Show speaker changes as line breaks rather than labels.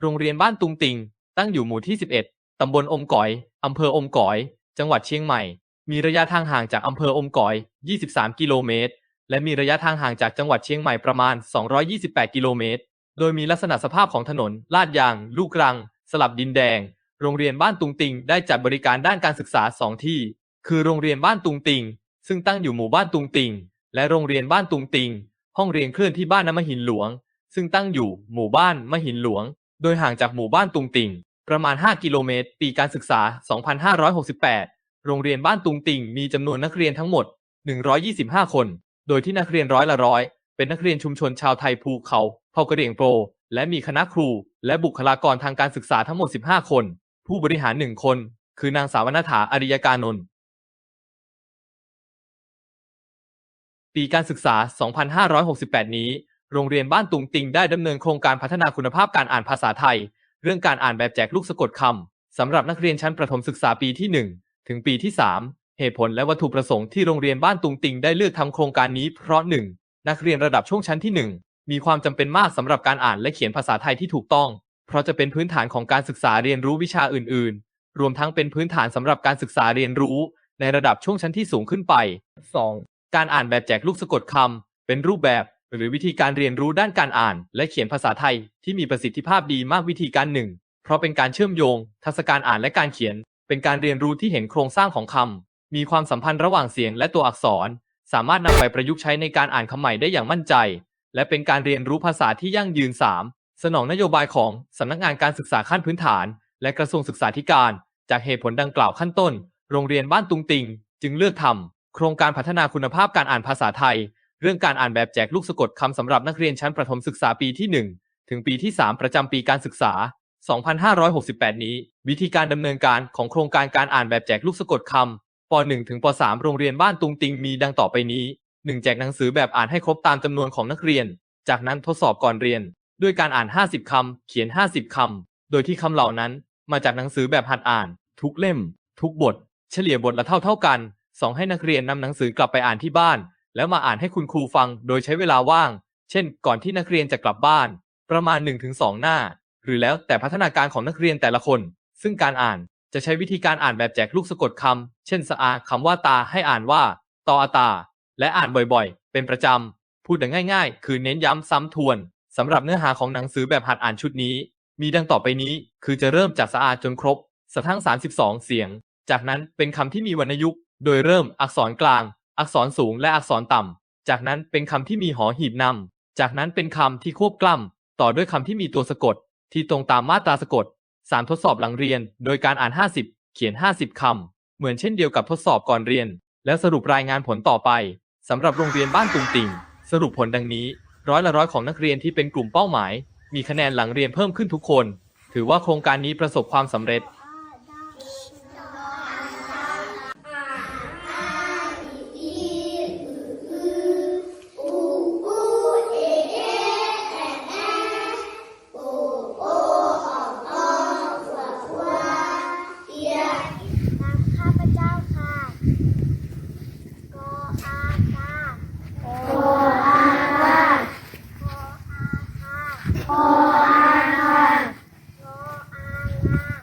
โรงเรียนบ้านตุงติง ตั้งอยู่หมู่ที่ 11 ตำบลอมก๋อย อำเภออมก๋อย จังหวัดเชียงใหม่ มีระยะทางห่างจากอำเภออมก๋อย 23 กิโลเมตร และมีระยะทางห่างจากจังหวัดเชียงใหม่ประมาณ 228 กิโลเมตร โดยมีลักษณะสภาพของถนน ลาดยาง ลูกรัง สลับดินแดง โรงเรียนบ้านตุงติง ได้จัดบริการด้านการศึกษา 2 ที่ คือโรงเรียนบ้านตุงติง ซึ่งตั้งอยู่หมู่บ้านตุงติง และโรงเรียนบ้านตุงติง ห้องเรียนเคลื่อนที่บ้านน้ำมหินหลวงซึ่งตั้งอยู่หมู่บ้านมหินหลวง โดยห่างจากหมู่บ้านตุงติงประมาณ 5 กิโลเมตร ปีการศึกษา 2568 โรงเรียนบ้านตุงติงมีจำนวนนักเรียนทั้งหมด 125 คน โดยที่นักเรียนร้อยละร้อยเป็นนักเรียนชุมชนชาวไทยภูเขาเผ่ากระเหรี่ยงโปร และมีคณะครู และบุคลากรทางการศึกษาทั้งหมด 15 คน ผู้บริหาร1คน คือนางสาววรรณฐาอริยการนนท์ปีการศึกษา 2568 นี้ โรงเรียนบ้านตุงติงได้ดำเนินโครงการพัฒนาคุณภาพการอ่านภาษาไทย เรื่องการอ่านแบบแจกลูกสะกดคำสำหรับนักเรียนชั้นประถมศึกษาปีที่ 1 ถึงปีที่ 3 เหตุผลและวัตถุประสงค์ที่โรงเรียนบ้านตุงติงได้เลือกทำโครงการนี้เพราะ 1. นักเรียนระดับช่วงชั้นที่ 1 มีความจำเป็นมากสำหรับการอ่านและเขียนภาษาไทยที่ถูกต้อง เพราะจะเป็นพื้นฐานของการศึกษาเรียนรู้วิชาอื่น ๆ รวมทั้งเป็นพื้นฐานสำหรับการศึกษาเรียนรู้ ในระดับช่วงชั้นที่สูงขึ้นไป 2. การอ่านแบบแจกลูกสะกดคำเป็นรูปแบบ หรือวิธีการเรียนรู้ด้านการอ่าน และเขียนภาษาไทยที่มีประสิทธิภาพดีมากวิธีการหนึ่งเพราะเป็นการเชื่อมโยง ทักษะการอ่านและการเขียน เป็นการเรียนรู้ที่เห็นโครงสร้างของคำมีความสัมพันธ์ระหว่างเสียงและตัวอักษร สามารถนำไปประยุกต์ใช้ในการอ่านคำใหม่ได้อย่างมั่นใจ และเป็นการเรียนรู้ภาษาที่ยั่งยืน 3. สนองนโยบายของสำนักงานการศึกษาขั้นพื้นฐาน และกระทรวงศึกษาธิการ จากเหตุผลดังกล่าวขั้นต้น โรงเรียนบ้านตุงติง จึงเลือกทำโครงการพัฒนาคุณภาพการอ่านภาษาไทย เรื่องการอ่านแบบแจกลูกสะกดคำสำหรับนักเรียนชั้นประถมศึกษาปีที่ 1 ถึงปีที่ 3 ประจำปีการศึกษา 2568 นี้ วิธีการดำเนินการของโครงการการอ่านแบบแจกลูกสะกดคำป .1 ถึงป .3 โรงเรียนบ้านตุงติงมีดังต่อไปนี้ 1. แจกหนังสือแบบอ่านให้ครบตามจำนวนของนักเรียน จากนั้นทดสอบก่อนเรียน ด้วยการอ่าน 50 คำเขียน 50 คำโดยที่คำเหล่านั้น มาจากหนังสือแบบหัดอ่าน ทุกเล่ม ทุกบท เฉลี่ยบทละเท่าเท่ากัน 2. ให้นักเรียนนำหนังสือกลับไปอ่านที่บ้าน แล้วมาอ่านให้คุณครูฟังโดยใช้เวลาว่าง เช่น ก่อนที่นักเรียนจะกลับบ้าน ประมาณ 1-2 หน้า หรือแล้วแต่พัฒนาการของนักเรียนแต่ละคน ซึ่งการอ่านจะใช้วิธีการอ่านแบบแจกลูกสะกดคำ เช่นสะอาคำว่าตาให้อ่านว่า ตออาตา และอ่านบ่อยๆ เป็นประจำ พูดอย่างง่าย ๆ คือเน้นย้ำซ้ำทวนสำหรับเนื้อหาของหนังสือแบบหัดอ่านชุดนี้ มีดังต่อไปนี้ คือจะเริ่มจากสะอาจนครบ สะทั้ง 32 เสียง จากนั้นเป็นคำที่มีวรรณยุกต์ โดยเริ่มอักษรกลาง อักษรสูงและอักษรต่ำ จากนั้นเป็นคำที่มีหอหีบนำ จากนั้นเป็นคำที่ควบกล้ำ ต่อด้วยคำที่มีตัวสะกด ที่ตรงตามมาตราสะกด 3 ทดสอบหลังเรียน โดยการอ่าน 50 เขียน 50 คำ เหมือนเช่นเดียวกับทดสอบก่อนเรียน แล้วสรุปรายงานผลต่อไปสำหรับโรงเรียนบ้านตุงติงสรุปผลดังนี้ ร้อยละร้อยของนักเรียนที่เป็นกลุ่มเป้าหมาย มีคะแนนหลังเรียนเพิ่มขึ้นทุกคน ถือว่าโครงการนี้ประสบความสำเร็จ Bye.